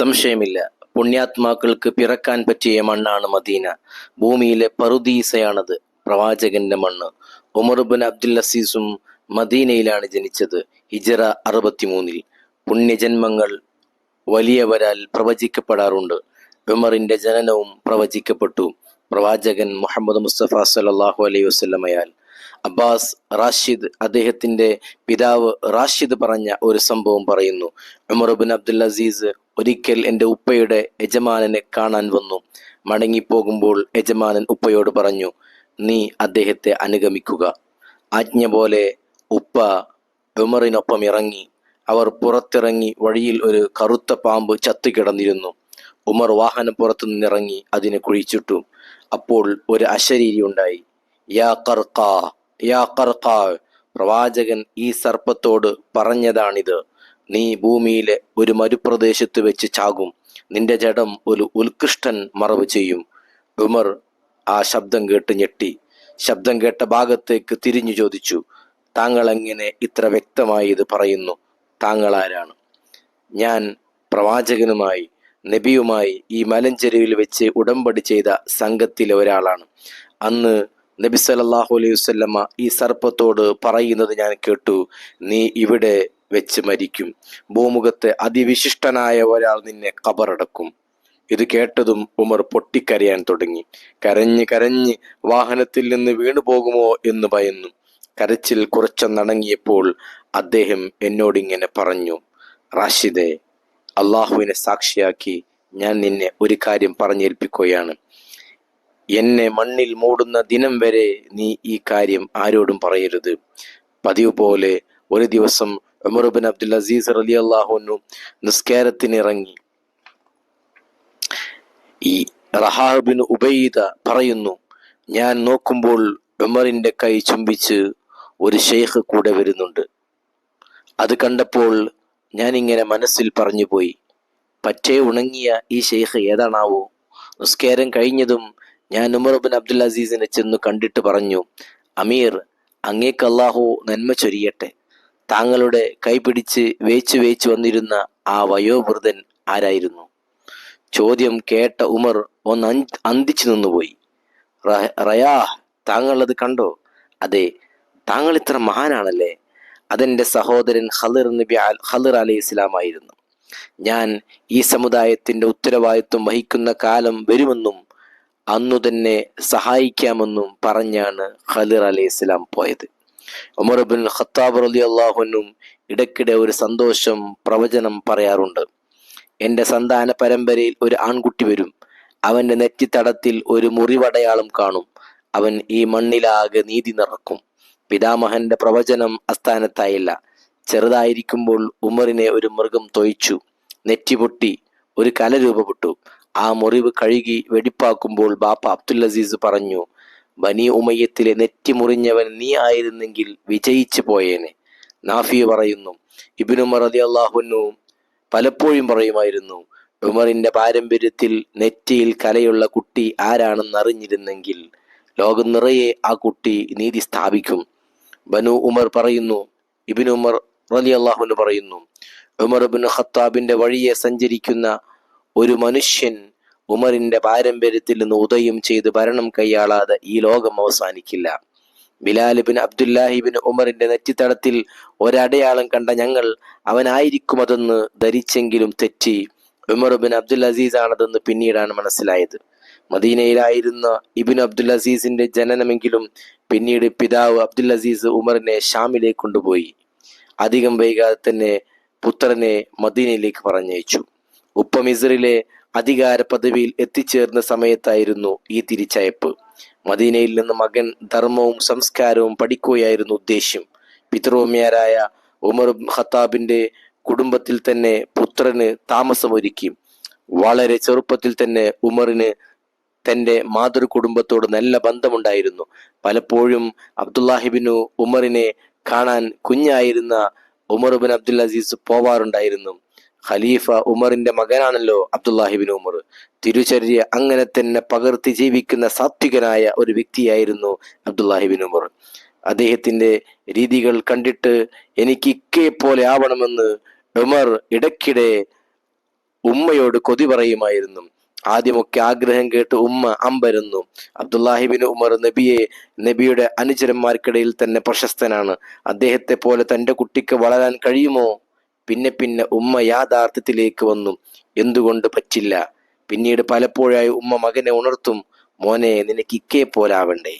സംശയമില്ല. പുണ്യാത്മാക്കൾക്ക് പിറക്കാൻ പറ്റിയ മണ്ണാണ് മദീന. ഭൂമിയിലെ പറുദീസയാണത് പ്രവാചകന്റെ മണ്ണ്. ഉമർബിൻ അബ്ദുൽ അസീസും മദീനയിലാണ് ജനിച്ചത് ഹിജറ അറുപത്തിമൂന്നിൽ. പുണ്യജന്മങ്ങൾ വലിയവരാൽ പ്രവചിക്കപ്പെടാറുണ്ട്. ഉമറിന്റെ ജനനവും പ്രവചിക്കപ്പെട്ടു. പ്രവാചകൻ മുഹമ്മദ് മുസ്തഫ സല്ലല്ലാഹു അലൈഹി വസല്ലമയാൽ അബ്ബാസ് റാഷിദ് അദ്ദേഹത്തിന്റെ പിതാവ് റാഷിദ് പറഞ്ഞ ഒരു സംഭവം പറയുന്നു. ഉമർ ബിൻ അബ്ദുൽ അസീസ് ഒരിക്കൽ എന്റെ ഉപ്പയുടെ യജമാനനെ കാണാൻ വന്നു. മടങ്ങിപ്പോകുമ്പോൾ യജമാനൻ ഉപ്പയോട് പറഞ്ഞു നീ അദ്ദേഹത്തെ അനുഗമിക്കുക. ആജ്ഞ പോലെ ഉപ്പ ഉമറിനൊപ്പം ഇറങ്ങി അവർ പുറത്തിറങ്ങി വഴിയിൽ ഒരു കറുത്ത പാമ്പ് ചത്തുകിടന്നിരുന്നു. ഉമർ വാഹനം നിന്നിറങ്ങി അതിനെ കുഴിച്ചിട്ടു. അപ്പോൾ ഒരു അശരീരി ഉണ്ടായി. യാ കർക്കാ യാ പ്രവാചകൻ ഈ സർപ്പത്തോട് പറഞ്ഞതാണിത്. നീ ഭൂമിയിലെ ഒരു മരുപ്രദേശത്ത് വെച്ച് ചാകും. നിന്റെ ജഡം ഒരു ഉത്കൃഷ്ടൻ മറവ് ചെയ്യും. ഉമർ ആ ശബ്ദം കേട്ട് ഞെട്ടി. ശബ്ദം കേട്ട ഭാഗത്തേക്ക് തിരിഞ്ഞു ചോദിച്ചു താങ്കൾ എങ്ങനെ ഇത്ര വ്യക്തമായി ഇത് പറയുന്നു? താങ്കൾ ആരാണ്? ഞാൻ പ്രവാചകനുമായി നബിയുമായി ഈ മലഞ്ചെരുവിൽ വെച്ച് ഉടമ്പടി ചെയ്ത സംഘത്തിലെ ഒരാളാണ്. അന്ന് നബി സല്ലല്ലാഹു അലൈഹി വസല്ലമ ഈ സർപ്പത്തോട് പറയുന്നത് ഞാൻ കേട്ടു. നീ ഇവിടെ വെച്ച് മരിക്കും. ഭൂമുഖത്തെ അതിവിശിഷ്ടനായ ഒരാൾ നിന്നെ കബറടക്കും. ഇത് കേട്ടതും ഉമർ പൊട്ടിക്കരയാൻ തുടങ്ങി. കരഞ്ഞ് കരഞ്ഞ് വാഹനത്തിൽ നിന്ന് വീണു പോകുമോ എന്ന് ഭയന്നു. കരച്ചിൽ കുറച്ചൊന്നടങ്ങിയപ്പോൾ അദ്ദേഹം എന്നോടിങ്ങനെ പറഞ്ഞു റാഷിദെ അള്ളാഹുവിനെ സാക്ഷിയാക്കി ഞാൻ നിന്നെ ഒരു കാര്യം പറഞ്ഞേൽപ്പിക്കുകയാണ്. എന്നെ മണ്ണിൽ മൂടുന്ന ദിനം വരെ നീ ഈ കാര്യം ആരോടും പറയരുത്. പതിവ് പോലെ ഒരു ദിവസം ഉമർബിൻ അബ്ദുൽ അസീസ് അലി അള്ളാഹുനു നിസ്കാരത്തിനിറങ്ങി. ഈ റഹാബിൻ ഉബൈദ പറയുന്നു ഞാൻ നോക്കുമ്പോൾ ഉമറിന്റെ കൈ ചുംബിച്ച് ഒരു ഷെയ്ഖ് കൂടെ വരുന്നുണ്ട്. അത് കണ്ടപ്പോൾ ഞാൻ ഇങ്ങനെ മനസ്സിൽ പറഞ്ഞുപോയി പറ്റേ ഉണങ്ങിയ ഈ ഷെയ്ഖ് ഏതാണാവോ? നിസ്കാരം കഴിഞ്ഞതും ഞാൻ ഉമർബിൻ അബ്ദുൽ അസീസിനെ ചെന്ന് കണ്ടിട്ട് പറഞ്ഞു അമീർ അങ്ങേക്ക് അള്ളാഹു നന്മ ചൊരിയട്ടെ. താങ്കളുടെ കൈപിടിച്ച് വേച്ചു വേച്ചു വന്നിരുന്ന ആ വയോവൃതൻ ആരായിരുന്നു? ചോദ്യം കേട്ട ഉമർ ഒന്ന് അന്തിച്ചു നിന്നുപോയി. "റ- റയാ താങ്കൾ അത് കണ്ടോ? അതെ താങ്കൾ ഇത്ര മഹാനാണല്ലേ? അതെന്റെ സഹോദരൻ ഹലിർ നബി ഹലിർ അലി ഇസ്ലാം ആയിരുന്നു. ഞാൻ ഈ സമുദായത്തിന്റെ ഉത്തരവാദിത്വം വഹിക്കുന്ന കാലം വരുമെന്നും അന്നു തന്നെ സഹായിക്കാമെന്നും പറഞ്ഞാണ് ഖലിർ അലി ഇസ്ലാം പോയത്. ഉമർ ബിൻ ഖത്താബ് അലി അള്ളാഹുനും ഇടയ്ക്കിടെ ഒരു സന്തോഷം പ്രവചനം പറയാറുണ്ട്. എന്റെ സന്താന പരമ്പരയിൽ ഒരു ആൺകുട്ടി വരും. അവന്റെ നെറ്റിത്തടത്തിൽ ഒരു മുറിവടയാളം കാണും. അവൻ ഈ മണ്ണിലാകെ നീതി നിറക്കും. പിതാമഹന്റെ പ്രവചനം അസ്ഥാനത്തായില്ല. ചെറുതായിരിക്കുമ്പോൾ ഉമറിനെ ഒരു മൃഗം തൊയിച്ചു. നെറ്റി പൊട്ടി ഒരു കല രൂപപ്പെട്ടു. ആ മുറിവ് കഴുകി വെടിപ്പാക്കുമ്പോൾ ബാപ്പ അബ്ദുൽ അസീസ് പറഞ്ഞു ബനി ഉമയ്യത്തിലെ നെറ്റി മുറിഞ്ഞവൻ നീ ആയിരുന്നെങ്കിൽ വിജയിച്ചു പോയേനെ. നാഫി പറയുന്നു ഇബിനുമർ അലി അള്ളാഹുനു പലപ്പോഴും പറയുമായിരുന്നു ഉമറിന്റെ പാരമ്പര്യത്തിൽ നെറ്റിയിൽ കലയുള്ള കുട്ടി ആരാണെന്ന് അറിഞ്ഞിരുന്നെങ്കിൽ ലോകം നിറയെ ആ കുട്ടി നീതി സ്ഥാപിക്കും. ബനു ഉമർ പറയുന്നു ഇബിൻ ഉമർ റലി അള്ളാഹുന് പറയുന്നു ഉമർ ബിൻ ഖത്താബിന്റെ വഴിയെ സഞ്ചരിക്കുന്ന ഒരു മനുഷ്യൻ ഉമറിന്റെ പാരമ്പര്യത്തിൽ നിന്ന് ഉദയം ചെയ്ത് ഭരണം കൈയാളാതെ ഈ ലോകം അവസാനിക്കില്ല. ബിലാൽ ബിൻ അബ്ദുല്ലാഹിബിൻ ഉമറിന്റെ നെറ്റിത്തടത്തിൽ ഒരടയാളം കണ്ട ഞങ്ങൾ അവനായിരിക്കും അതെന്ന് ധരിച്ചെങ്കിലും തെറ്റി. ഉമർ ബിൻ അബ്ദുൽ അസീസ് ആണതെന്ന് പിന്നീടാണ് മനസ്സിലായത്. മദീനയിലായിരുന്ന ഇബിൻ അബ്ദുൽ അസീസിന്റെ ജനനമെങ്കിലും പിന്നീട് പിതാവ് അബ്ദുൽ അസീസ് ഉമറിനെ ഷാമിലേക്ക് കൊണ്ടുപോയി. അധികം വൈകാതെ തന്നെ പുത്രനെ മദീനയിലേക്ക് പറഞ്ഞയച്ചു. ഉപ്പ മിസറിലെ അധികാര പദവിയിൽ എത്തിച്ചേർന്ന സമയത്തായിരുന്നു ഈ തിരിച്ചയപ്പ്. മദീനയിൽ നിന്ന് മകൻ ധർമ്മവും സംസ്കാരവും പഠിക്കുകയായിരുന്നു ഉദ്ദേശ്യം. പിതൃഭൂമിയാരായ ഉമർ ഖത്താബിന്റെ കുടുംബത്തിൽ തന്നെ പുത്രന് താമസമൊരുക്കി. വളരെ ചെറുപ്പത്തിൽ തന്നെ ഉമറിന് തന്റെ മാതൃ കുടുംബത്തോട് നല്ല ബന്ധമുണ്ടായിരുന്നു. പലപ്പോഴും അബ്ദുല്ലാഹിബിനു ഉമറിനെ കാണാൻ കുഞ്ഞായിരുന്ന ഉമർ ബിൻ അബ്ദുൽ അസീസ് പോവാറുണ്ടായിരുന്നു. ഖലീഫ ഉമറിന്റെ മകനാണല്ലോ അബ്ദുല്ലാഹിബിൻ ഉമർ. തിരുചര്യ അങ്ങനെ തന്നെ പകർത്തി ജീവിക്കുന്ന സാത്വികനായ ഒരു വ്യക്തിയായിരുന്നു അബ്ദുല്ലാഹിബിൻ ഉമർ. അദ്ദേഹത്തിന്റെ രീതികൾ കണ്ടിട്ട് എനിക്ക് ഇക്കേ പോലെ ആവണമെന്ന് ഉമർ ഇടയ്ക്കിടെ ഉമ്മയോട് കൊതി പറയുമായിരുന്നു. ആദ്യമൊക്കെ ആഗ്രഹം കേട്ട് ഉമ്മ അമ്പരുന്നു. അബ്ദുല്ലാഹിബിൻ ഉമർ നബിയെ നബിയുടെ അനുചരന്മാർക്കിടയിൽ തന്നെ പ്രശസ്തനാണ്. അദ്ദേഹത്തെ പോലെ തന്റെ കുട്ടിക്ക് വളരാൻ കഴിയുമോ? പിന്നെ പിന്നെ ഉമ്മ യാഥാർത്ഥ്യത്തിലേക്ക് വന്നു. എന്തുകൊണ്ട് പറ്റില്ല? പിന്നീട് പലപ്പോഴായി ഉമ്മ മകനെ ഉണർത്തും. മോനെ നിനക്ക് ഇക്കയെ പോലാവണ്ടേ